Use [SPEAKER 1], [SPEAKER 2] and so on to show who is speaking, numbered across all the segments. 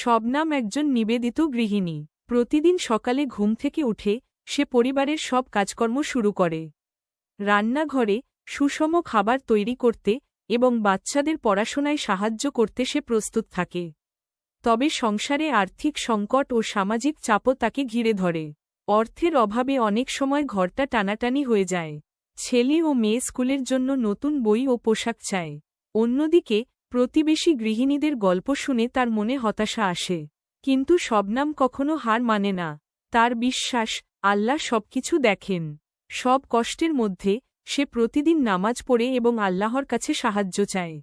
[SPEAKER 1] শবনাম একজন নিবেদিত গৃহিণী। প্রতিদিন সকালে ঘুম থেকে উঠে সে পরিবারের সব কাজকর্ম শুরু করে। রান্নাঘরে সুষম খাবার তৈরি করতে এবং বাচ্চাদের পড়াশোনায় সাহায্য করতে সে প্রস্তুত থাকে। তবে সংসারে আর্থিক সংকট ও সামাজিক চাপও তাকে ঘিরে ধরে। অর্থের অভাবে অনেক সময় ঘরটা টানাটানি হয়ে যায়। ছেলে ও মেয়ে স্কুলের জন্য নতুন বই ও পোশাক চায়। অন্যদিকে প্রতিবেশী গৃহিণীদের গল্প শুনে তার মনে হতাশা আসে। কিন্তু শবনাম কখনো হার মানে না। তার বিশ্বাস, আল্লাহ সবকিছু দেখেন। সব কষ্টের মধ্যে সে প্রতিদিন নামাজ পড়ে এবং আল্লাহর কাছে সাহায্য চায়।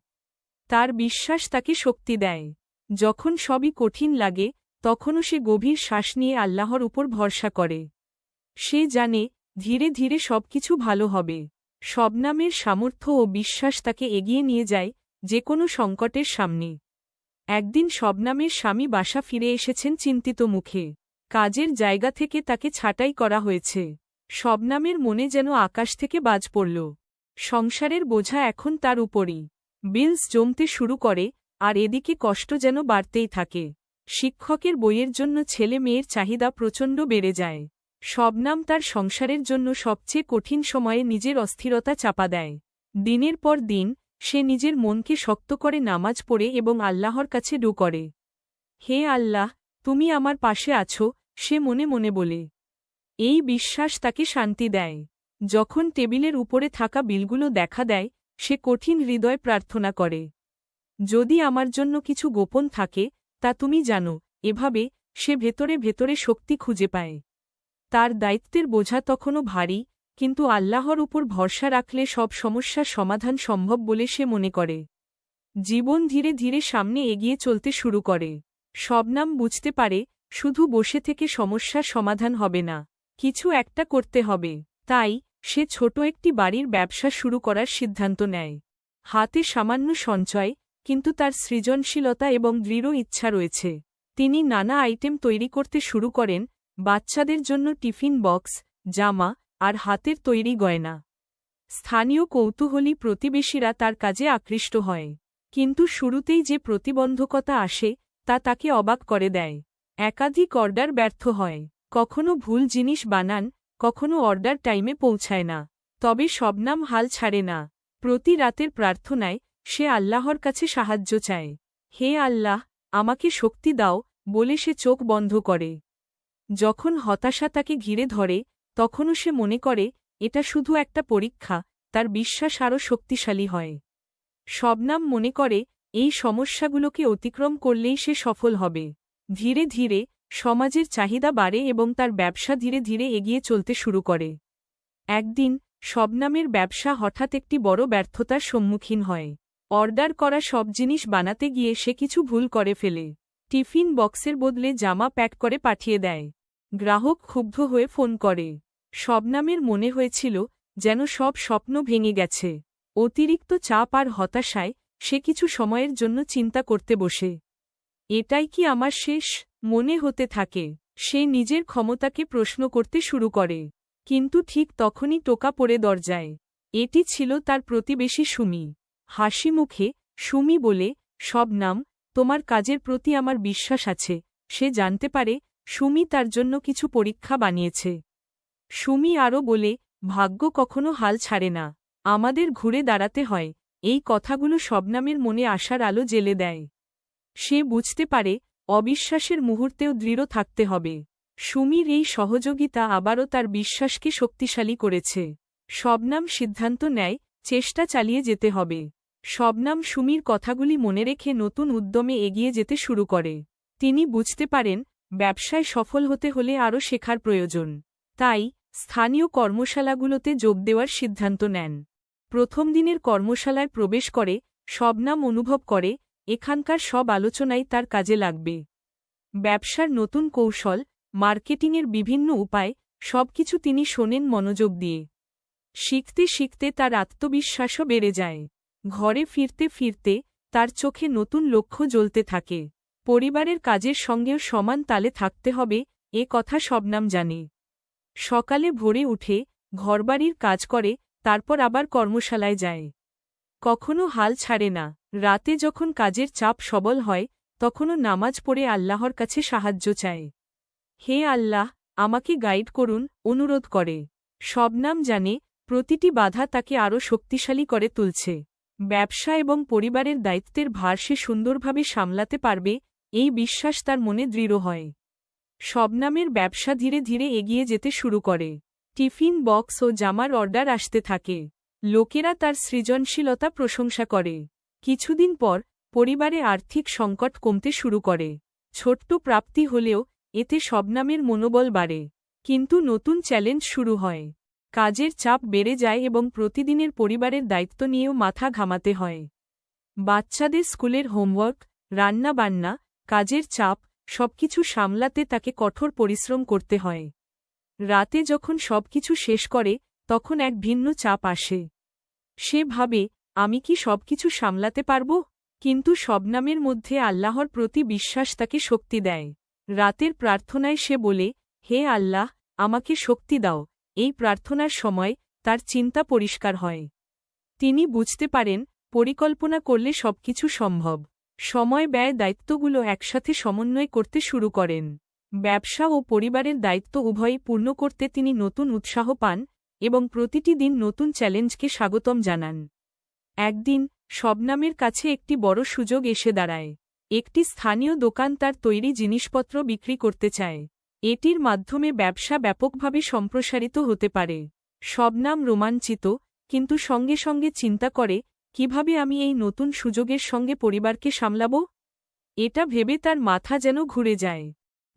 [SPEAKER 1] তার বিশ্বাস তাকে শক্তি দেয়। যখন সবই কঠিন লাগে, তখনও সে গভীর শ্বাস নিয়ে আল্লাহর উপর ভরসা করে। সে জানে, ধীরে ধীরে সবকিছু ভালো হবে। শবনামের সামর্থ্য ও বিশ্বাস তাকে এগিয়ে নিয়ে যায় যে কোনো সংকটের সামনে। একদিন শবনামের স্বামী বাসা ফিরে এসেছেন চিন্তিত মুখে। কাজের জায়গা থেকে তাকে ছাঁটাই করা হয়েছে। শবনামের মনে যেন আকাশ থেকে বাজ পড়ল। সংসারের বোঝা এখন তার উপরই। বিলস জমতে শুরু করে, আর এদিকে কষ্ট যেন বাড়তেই থাকে। শিক্ষকের বইয়ের জন্য ছেলে মেয়ের চাহিদা প্রচণ্ড বেড়ে যায়। শবনাম তার সংসারের জন্য সবচেয়ে কঠিন সময়ে নিজের অস্থিরতা চাপা দেয়। দিনের পর দিন সে নিজের মনকে শক্ত করে নামাজ পড়ে এবং আল্লাহর কাছে ডু করে। হে আল্লাহ, তুমি আমার পাশে আছো, সে মনে মনে বলে। এই বিশ্বাস তাকে শান্তি দেয়। যখন টেবিলের উপরে থাকা বিলগুলো দেখা দেয়, সে কঠিন হৃদয় প্রার্থনা করে। যদি আমার জন্য কিছু গোপন থাকে, তা তুমি জানো, এভাবে সে ভেতরে ভেতরে শক্তি খুঁজে পায়। তার দায়িত্বের বোঝা তখনও ভারী কিন্তু আল্লাহর উপর ভরসা রাখলে সব সমস্যার সমাধান সম্ভব বলে সে মনে করে। জীবন ধীরে ধীরে সামনে এগিয়ে চলতে শুরু করে। শবনাম বুঝতে পারে, শুধু বসে থেকে সমস্যার সমাধান হবে না, কিছু একটা করতে হবে। তাই, সে ছোট একটি বাড়ির ব্যবসা শুরু করার সিদ্ধান্ত নেয়। হাতে সামান্য সঞ্চয়, কিন্তু তার সৃজনশীলতা এবং দৃঢ় ইচ্ছা রয়েছে। তিনি নানা আইটেম তৈরি করতে শুরু করেন, বাচ্চাদের জন্য টিফিন বক্স, জামা আর হাতের তৈরি গয়না। স্থানীয় কৌতূহলী প্রতিবেশীরা তার কাজে আকৃষ্ট হয়। কিন্তু শুরুতেই যে প্রতিবন্ধকতা আসে, তা তাকে অবাক করে দেয়। একাধিক অর্ডার ব্যর্থ হয়। কখনো ভুল জিনিস বানান, কখনো অর্ডার টাইমে পৌঁছায় না। তবে শবনাম হাল ছাড়ে না। প্রতি রাতের প্রার্থনায় সে আল্লাহর কাছে সাহায্য চায়। হে আল্লাহ, আমাকে শক্তি দাও বলে সে চোখ বন্ধ করে। যখন হতাশা তাকে ঘিরে ধরে তখনও সে মনে করে, এটা শুধু একটা পরীক্ষা, তার বিশ্বাস আরও শক্তিশালী হয়। শবনাম মনে করে, এই সমস্যাগুলোকে অতিক্রম করলেই সে সফল হবে। ধীরে ধীরে, সমাজের চাহিদা বাড়ে এবং তার ব্যবসা ধীরে ধীরে এগিয়ে চলতে শুরু করে। একদিন, শবনামের ব্যবসা হঠাৎ একটি বড় ব্যর্থতার সম্মুখীন হয়। অর্ডার করা সব জিনিস বানাতে গিয়ে সে কিছু ভুল করে ফেলে। টিফিন বক্সের বদলে জামা প্যাক করে পাঠিয়ে দেয়। গ্রাহক ক্ষুব্ধ হয়ে ফোন করে শবনামের মনে হয়েছিল যেন সব স্বপ্ন ভেঙে গেছে। অতিরিক্ত চাপ আর হতাশায় সে কিছু সময়ের জন্য চিন্তা করতে বসে। এটাই কি আমার শেষ? মনে হতে থাকে, সে নিজের ক্ষমতাকে প্রশ্ন করতে শুরু করে। কিন্তু ঠিক তখনই টোকা পড়ে দরজায়। এটি ছিল তার প্রতিবেশী সুমি। হাসি মুখে, সুমি বলে সব নাম তোমার কাজের প্রতি আমার বিশ্বাস আছে। সে জানতে পারে, সুমি তার জন্য কিছু পরীক্ষা বানিয়েছে। সুমি আরও বলে, ভাগ্য কখনো হাল ছাড়ে না। আমাদের ঘুরে দাঁড়াতে হয়। এই কথাগুলো শবনামের মনে আসার আলো জেলে দেয়। সে বুঝতে পারে, অবিশ্বাসের মুহূর্তেও দৃঢ় থাকতে হবে। সুমির এই সহযোগিতা আবারও তার বিশ্বাসকে শক্তিশালী করেছে। শবনাম সিদ্ধান্ত নেয়, চেষ্টা চালিয়ে যেতে হবে। শবনাম সুমির কথাগুলি মনে রেখে নতুন উদ্যমে এগিয়ে যেতে শুরু করে। তিনি বুঝতে পারেন, ব্যবসায় সফল হতে হলে আরও শেখার প্রয়োজন। তাই স্থানীয় কর্মশালাগুলোতে যোগ দেওয়ার সিদ্ধান্ত নেন। প্রথম দিনের কর্মশালায় প্রবেশ করে শবনাম অনুভব করে, এখানকার সব আলোচনাই তার কাজে লাগবে। ব্যবসার নতুন কৌশল, মার্কেটিংয়ের বিভিন্ন উপায়, সবকিছু তিনি শোনেন মনোযোগ দিয়ে। শিখতে শিখতে তার আত্মবিশ্বাসও বেড়ে যায়। ঘরে ফিরতে ফিরতে তার চোখে নতুন লক্ষ্য জ্বলতে থাকে। পরিবারের কাজের সঙ্গেও সমান তালে থাকতে হবে, এ কথা শবনাম জানে। সকালে ভোরে উঠে ঘরবাড়ির কাজ করে, তারপর আবার কর্মশালায় যায়। কখনো হাল ছাড়ে না। রাতে যখন কাজের চাপ সবল হয়, তখনও নামাজ পড়ে আল্লাহর কাছে সাহায্য চায়। হে আল্লাহ, আমাকে গাইড করুন, অনুরোধ করে। শবনাম জানে, প্রতিটি বাধা তাকে আরও শক্তিশালী করে তুলছে। ব্যবসা এবং পরিবারের দায়িত্বের ভার সে সুন্দরভাবে সামলাতে পারবে, এই বিশ্বাস তার মনে দৃঢ় হয়। শবনামের ব্যবসা ধীরে ধীরে এগিয়ে যেতে শুরু করে। টিফিন বক্স ও জামার অর্ডার আসতে থাকে। লোকেরা তার সৃজনশীলতা প্রশংসা করে। কিছুদিন পর পরিবারে আর্থিক সংকট কমতে শুরু করে। ছোট্ট প্রাপ্তি হলেও এতে শবনামের মনোবল বাড়ে। কিন্তু নতুন চ্যালেঞ্জ শুরু হয়। কাজের চাপ বেড়ে যায় এবং প্রতিদিনের পরিবারের দায়িত্ব নিয়েও মাথা ঘামাতে হয়। বাচ্চাদের স্কুলের হোমওয়ার্ক, রান্নাবান্না, কাজের চাপ সবকিছু সামলাতে তাকে কঠোর পরিশ্রম করতে হয়। রাতে যখন সবকিছু শেষ করে, তখন এক ভিন্ন চাপ আসে। সে ভাবে, আমি কি সবকিছু সামলাতে পারব? কিন্তু শবনামের মধ্যে আল্লাহর প্রতি বিশ্বাস তাকে শক্তি দেয়। রাতের প্রার্থনায় সে বলে, হে আল্লাহ, আমাকে শক্তি দাও। এই প্রার্থনার সময় তার চিন্তা পরিষ্কার হয়। তিনি বুঝতে পারেন, পরিকল্পনা করলে সবকিছু সম্ভব। সময় ব্যয় দায়িত্বগুলো একসাথে সমন্বয় করতে শুরু করেন। ব্যবসা ও পরিবারের দায়িত্ব উভয়ই পূর্ণ করতে তিনি নতুন উৎসাহ পান এবং প্রতিটি দিন নতুন চ্যালেঞ্জকে স্বাগতম জানান। একদিন শবনামের কাছে একটি বড় সুযোগ এসে দাঁড়ায়। একটি স্থানীয় দোকান তার তৈরি জিনিসপত্র বিক্রি করতে চায়। এটির মাধ্যমে ব্যবসা ব্যাপকভাবে সম্প্রসারিত হতে পারে। শবনাম রোমাঞ্চিত, কিন্তু সঙ্গে সঙ্গে চিন্তা করে কীভাবে আমি এই নতুন সুযোগের সঙ্গে পরিবারকে সামলাব? এটা ভেবে তার মাথা যেন ঘুরে যায়।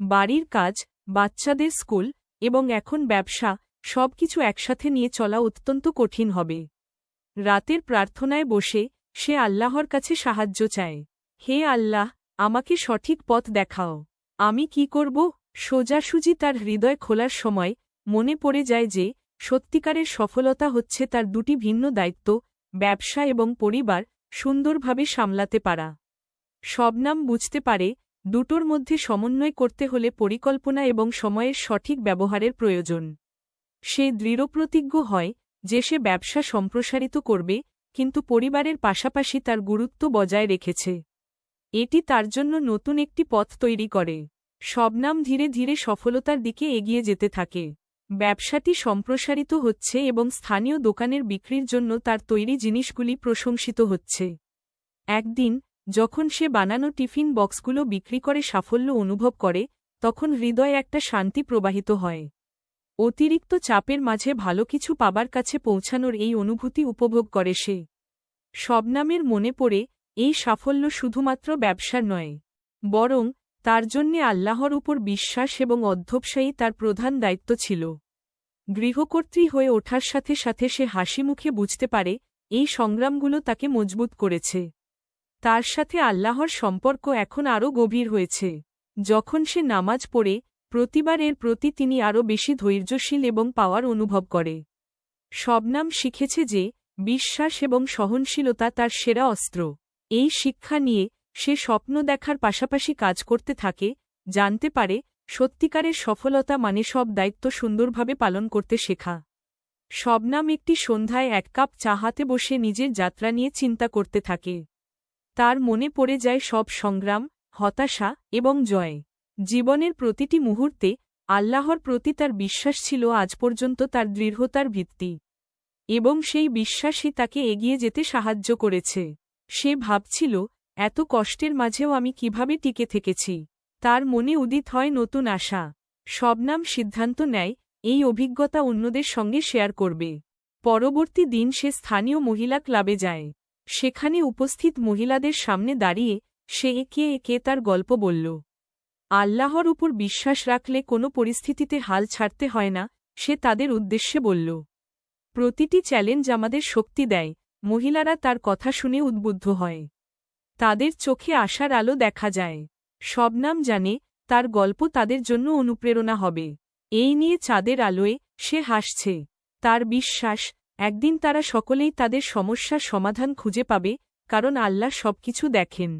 [SPEAKER 1] বাড়ির কাজ, বাচ্চাদের স্কুল এবং এখন ব্যবসা সবকিছু একসাথে নিয়ে চলা অত্যন্ত কঠিন হবে। রাতের প্রার্থনায় বসে সে আল্লাহর কাছে সাহায্য চায়। হে আল্লাহ, আমাকে সঠিক পথ দেখাও। আমি কি করব? সোজাসুজি তার হৃদয় খোলার সময় মনে পড়ে যায় যে সত্যিকারের সফলতা হচ্ছে তার দুটি ভিন্ন দায়িত্ব ব্যবসা এবং পরিবার সুন্দরভাবে সামলাতে পারা। শবনাম বুঝতে পারে, দুটোর মধ্যে সমন্বয় করতে হলে পরিকল্পনা এবং সময়ের সঠিক ব্যবহারের প্রয়োজন। সে দৃঢ়প্রতিজ্ঞ হয় যে সে ব্যবসা সম্প্রসারিত করবে, কিন্তু পরিবারের পাশাপাশি তার গুরুত্ব বজায় রেখেছে। এটি তার জন্য নতুন একটি পথ তৈরি করে। শবনাম ধীরে ধীরে সফলতার দিকে এগিয়ে যেতে থাকে। ব্যবসাটি সম্প্রসারিত হচ্ছে এবং স্থানীয় দোকানের বিক্রির জন্য তার তৈরি জিনিসগুলি প্রশংসিত হচ্ছে। একদিন, যখন সে বানানো টিফিন বক্সগুলো বিক্রি করে সাফল্য অনুভব করে, তখন হৃদয়ে একটা শান্তি প্রবাহিত হয়। অতিরিক্ত চাপের মাঝে ভালো কিছু পাবার কাছে পৌঁছানোর এই অনুভূতি উপভোগ করে সে। শবনামের মনে পড়ে, এই সাফল্য শুধুমাত্র ব্যবসার নয়, বরং তার জন্যে আল্লাহর উপর বিশ্বাস এবং অধ্যবসায়ী তার প্রধান দায়িত্ব ছিল। গৃহকর্ত্রী হয়ে ওঠার সাথে সাথে সে হাসি মুখে বুঝতে পারে, এই সংগ্রামগুলো তাকে মজবুত করেছে। তার সাথে আল্লাহর সম্পর্ক এখন আরও গভীর হয়েছে। যখন সে নামাজ পড়ে, প্রতিবার এর প্রতি তিনি আরও বেশি ধৈর্যশীল এবং পাওয়ার অনুভব করে। শবনাম শিখেছে যে, বিশ্বাস এবং সহনশীলতা তার সেরা অস্ত্র। এই শিক্ষা নিয়ে সে স্বপ্ন দেখার পাশাপাশি কাজ করতে থাকে, জানতে পারে, সত্যিকারের সফলতা মানে সব দায়িত্ব সুন্দরভাবে পালন করতে শেখা। শবনাম একটি সন্ধ্যায় এক কাপ চা হাতে বসে নিজের যাত্রা নিয়ে চিন্তা করতে থাকে। তার মনে পড়ে যায় সব সংগ্রাম, হতাশা এবং জয়। জীবনের প্রতিটি মুহূর্তে আল্লাহর প্রতি তার বিশ্বাস ছিল আজ পর্যন্ত তার দৃঢ়তার ভিত্তি। এবং সেই বিশ্বাসই তাকে এগিয়ে যেতে সাহায্য করেছে। সে ভাবছিল এত কষ্টের মাঝেও আমি কীভাবে টিকে থেকেছি? তার মনে উদিত হয় নতুন আশা। শবনাম সিদ্ধান্ত নেয়, এই অভিজ্ঞতা অন্যদের সঙ্গে শেয়ার করবে। পরবর্তী দিন সে স্থানীয় মহিলা ক্লাবে যায়। সেখানে উপস্থিত মহিলাদের সামনে দাঁড়িয়ে সে একে একে তার গল্প বলল। আল্লাহর উপর বিশ্বাস রাখলে কোনো পরিস্থিতিতে হাল ছাড়তে হয় না, সে তাদের উদ্দেশ্যে বলল। প্রতিটি চ্যালেঞ্জ আমাদের শক্তি দেয়, মহিলারা তার কথা শুনে উদ্বুদ্ধ হয়। তাদের চোখে আশার আলো দেখা যায়। শবনাম জানে, তার গল্প তাদের জন্য অনুপ্রেরণা হবে। এই নিয়ে চাঁদের আলোয় সে হাসছে। তার বিশ্বাস, একদিন তারা সকলেই তাদের সমস্যার সমাধান খুঁজে পাবে, কারণ আল্লাহ সবকিছু দেখেন।